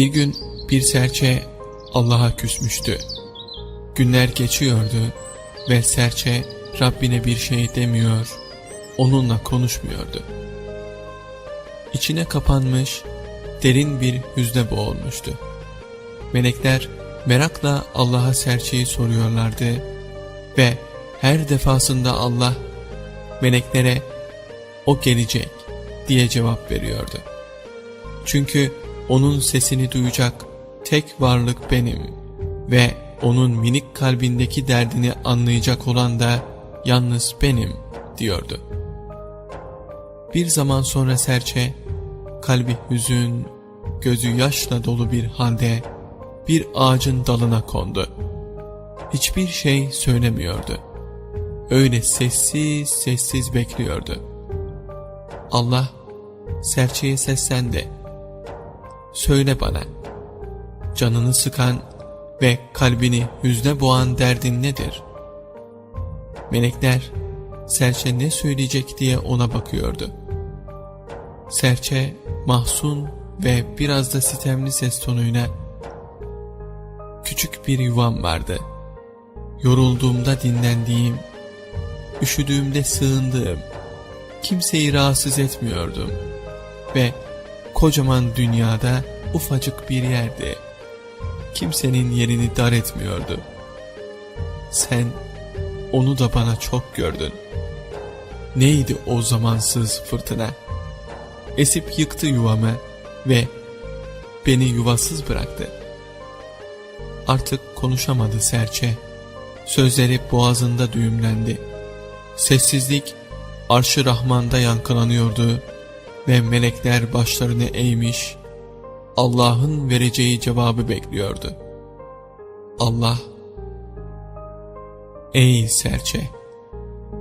Bir gün bir serçe Allah'a küsmüştü. Günler geçiyordu ve serçe Rabbine bir şey demiyor, onunla konuşmuyordu. İçine kapanmış, derin bir hüzne boğulmuştu. Melekler merakla Allah'a serçeyi soruyorlardı ve her defasında Allah meleklere o gelecek diye cevap veriyordu. Çünkü onun sesini duyacak tek varlık benim ve onun minik kalbindeki derdini anlayacak olan da yalnız benim diyordu. Bir zaman sonra serçe kalbi hüzün, gözü yaşla dolu bir halde bir ağacın dalına kondu. Hiçbir şey söylemiyordu. Öyle sessiz sessiz bekliyordu. Allah serçeye seslendi. Söyle bana, canını sıkan ve kalbini hüzne boğan derdin nedir? Melekler, serçe ne söyleyecek diye ona bakıyordu. Serçe, mahzun ve biraz da sitemli ses tonuyla, Küçük bir yuvam vardı. Yorulduğumda dinlendiğim, üşüdüğümde sığındığım, kimseyi rahatsız etmiyordum ve kocaman dünyada ufacık bir yerdi. Kimsenin yerini dar etmiyordu. Sen onu da bana çok gördün. Neydi o zamansız fırtına? Esip yıktı yuvamı ve beni yuvasız bıraktı. Artık konuşamadı serçe. Sözleri boğazında düğümlendi. Sessizlik arşı Rahman'da yankılanıyordu ve melekler başlarını eğmiş, Allah'ın vereceği cevabı bekliyordu. Allah, Ey serçe!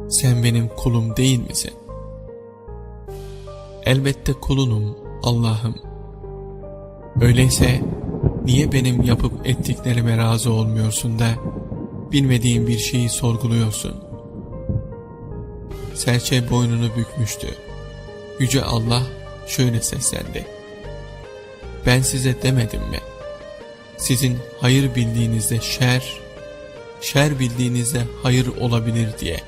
Sen benim kulum değil misin? Elbette kulunum Allah'ım. Öyleyse niye benim yapıp ettiklerime razı olmuyorsun da bilmediğin bir şeyi sorguluyorsun? Serçe boynunu bükmüştü. Yüce Allah şöyle seslendi. Ben size demedim mi? Sizin hayır bildiğinizde şer, şer bildiğinizde hayır olabilir diye.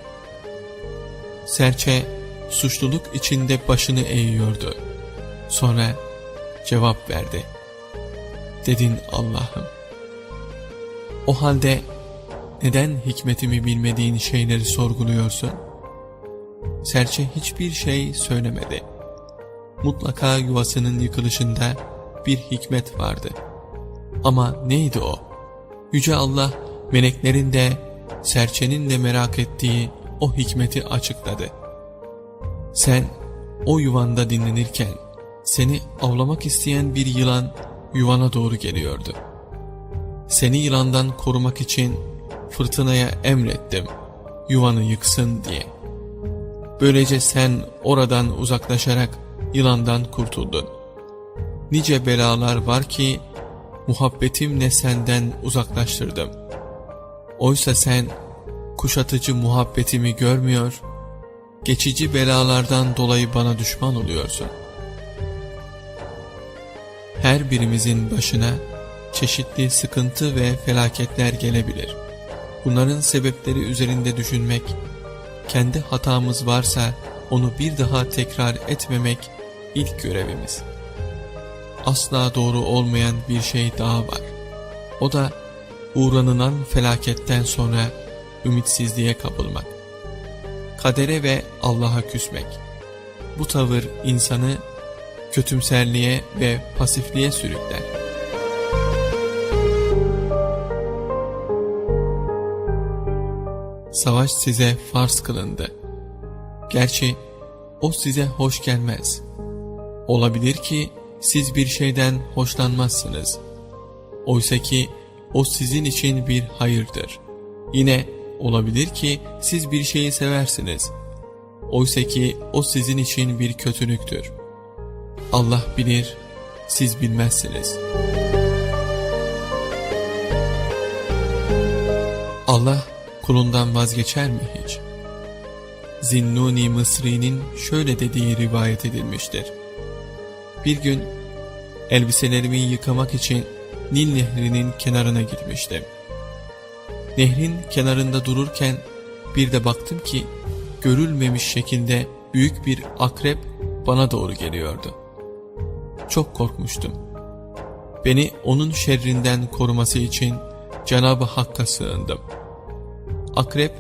Serçe suçluluk içinde başını eğiyordu. Sonra cevap verdi. Dedin Allah'ım. O halde neden hikmetimi bilmediğin şeyleri sorguluyorsun? Serçe hiçbir şey söylemedi. Mutlaka yuvasının yıkılışında bir hikmet vardı. Ama neydi o? Yüce Allah meleklerin de serçenin de merak ettiği o hikmeti açıkladı. Sen o yuvanda dinlenirken seni avlamak isteyen bir yılan yuvana doğru geliyordu. Seni yılandan korumak için fırtınaya emrettim yuvanı yıksın diye. Böylece sen oradan uzaklaşarak yılandan kurtuldun. Nice belalar var ki muhabbetimle senden uzaklaştırdım. Oysa sen kuşatıcı muhabbetimi görmüyor, geçici belalardan dolayı bana düşman oluyorsun. Her birimizin başına çeşitli sıkıntı ve felaketler gelebilir. Bunların sebepleri üzerinde düşünmek, kendi hatamız varsa onu bir daha tekrar etmemek ilk görevimiz. Asla doğru olmayan bir şey daha var. O da uğranılan felaketten sonra ümitsizliğe kapılmak. Kadere ve Allah'a küsmek. Bu tavır insanı kötümserliğe ve pasifliğe sürükler. Savaş size farz kılındı. Gerçi o size hoş gelmez. Olabilir ki siz bir şeyden hoşlanmazsınız. Oysa ki o sizin için bir hayırdır. Yine olabilir ki siz bir şeyi seversiniz. Oysa ki o sizin için bir kötülüktür. Allah bilir, siz bilmezsiniz. Allah kulundan vazgeçer mi hiç? Zinnuni Mısri'nin şöyle dediği rivayet edilmiştir. Bir gün elbiselerimi yıkamak için Nil Nehri'nin kenarına gitmiştim. Nehrin kenarında dururken bir de baktım ki görülmemiş şekilde büyük bir akrep bana doğru geliyordu. Çok korkmuştum. Beni onun şerrinden koruması için Cenab-ı Hakk'a sığındım. Akrep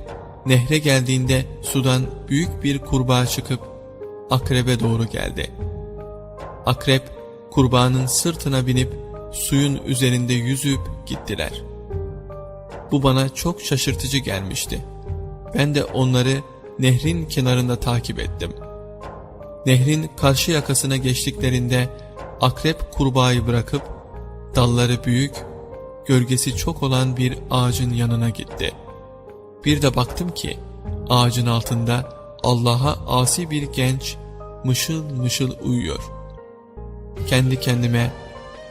nehre geldiğinde sudan büyük bir kurbağa çıkıp akrebe doğru geldi. Akrep kurbağanın sırtına binip suyun üzerinde yüzüp gittiler. Bu bana çok şaşırtıcı gelmişti. Ben de onları nehrin kenarında takip ettim. Nehrin karşı yakasına geçtiklerinde akrep kurbağayı bırakıp dalları büyük, gölgesi çok olan bir ağacın yanına gitti. Bir de baktım ki ağacın altında Allah'a asi bir genç mışıl mışıl uyuyor. Kendi kendime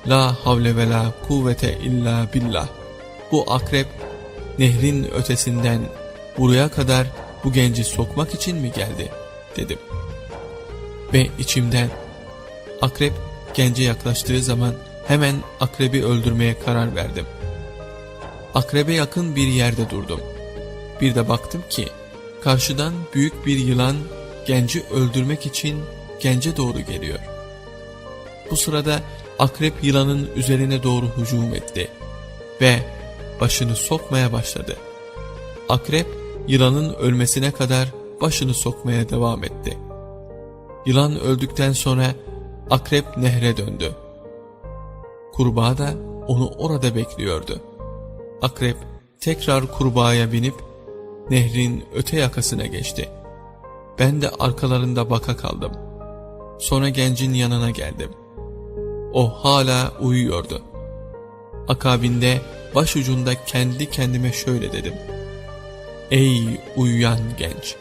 La havle ve la kuvvete illa billah. Bu akrep nehrin ötesinden buraya kadar bu genci sokmak için mi geldi dedim. Ve içimden akrep gence yaklaştığı zaman hemen akrebi öldürmeye karar verdim. Akrebe yakın bir yerde durdum. Bir de baktım ki karşıdan büyük bir yılan genci öldürmek için gence doğru geliyor. Bu sırada akrep yılanın üzerine doğru hücum etti ve başını sokmaya başladı. Akrep yılanın ölmesine kadar başını sokmaya devam etti. Yılan öldükten sonra akrep nehre döndü. Kurbağa da onu orada bekliyordu. Akrep tekrar kurbağaya binip nehrin öte yakasına geçti. Ben de arkalarında baka kaldım. Sonra gencin yanına geldim. O hala uyuyordu. Akabinde başucunda kendi kendime şöyle dedim. Ey uyuyan genç!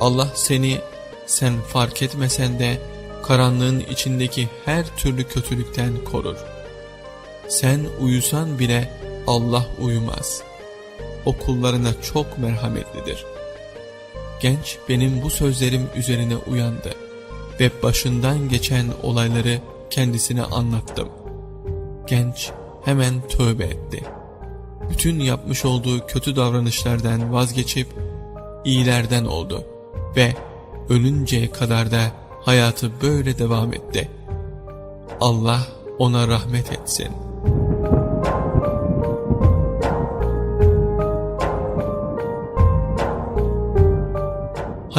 Allah seni sen fark etmesen de karanlığın içindeki her türlü kötülükten korur. Sen uyusan bile Allah uyumaz. O kullarına çok merhametlidir. Genç benim bu sözlerim üzerine uyandı ve başından geçen olayları kendisine anlattım. Genç hemen tövbe etti. Bütün yapmış olduğu kötü davranışlardan vazgeçip iyilerden oldu ve ölünceye kadar da hayatı böyle devam etti. Allah ona rahmet etsin.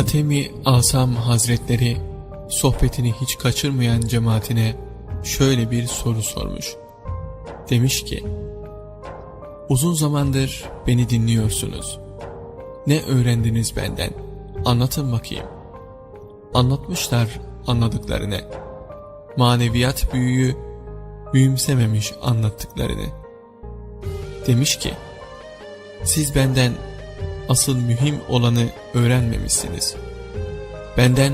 Hatemi Asam Hazretleri sohbetini hiç kaçırmayan cemaatine şöyle bir soru sormuş. Demiş ki, Uzun zamandır beni dinliyorsunuz. Ne öğrendiniz benden? Anlatın bakayım. Anlatmışlar anladıklarını. Maneviyat büyüğü büyümsememiş anlattıklarını. Demiş ki, siz benden asıl mühim olanı öğrenmemişsiniz. Benden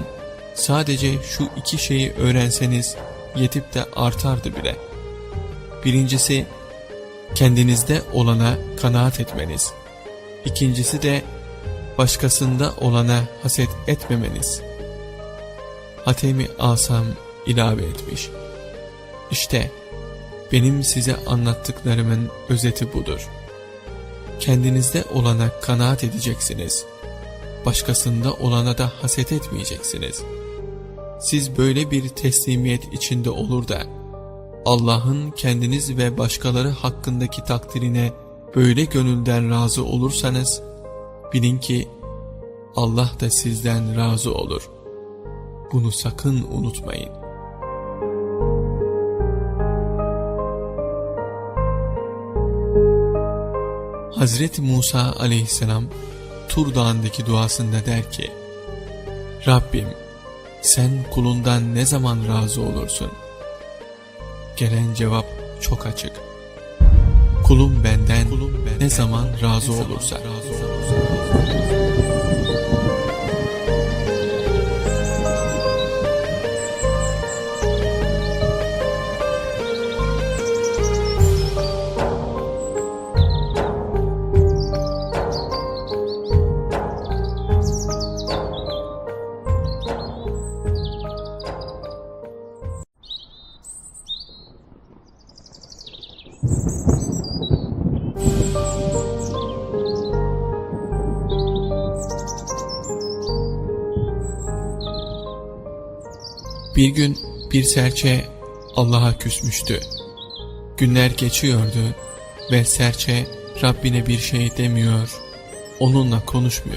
sadece şu iki şeyi öğrenseniz yetip de artardı bile. Birincisi kendinizde olana kanaat etmeniz. İkincisi de başkasında olana haset etmemeniz. Hatemi Asam ilave etmiş. İşte benim size anlattıklarımın özeti budur. Kendinizde olana kanaat edeceksiniz. Başkasında olana da haset etmeyeceksiniz. Siz böyle bir teslimiyet içinde olur da, Allah'ın kendiniz ve başkaları hakkındaki takdirine böyle gönülden razı olursanız, bilin ki Allah da sizden razı olur. Bunu sakın unutmayın. Hazreti Musa aleyhisselam Tur Dağı'ndaki duasında der ki, Rabbim sen kulundan ne zaman razı olursun? Gelen cevap çok açık. Kulum benden, Kulum benden ne zaman razı ne olursa. Zaman razı olursa. Bir gün bir serçe Allah'a küsmüştü. Günler geçiyordu ve serçe Rabbine bir şey demiyor, onunla konuşmuyor.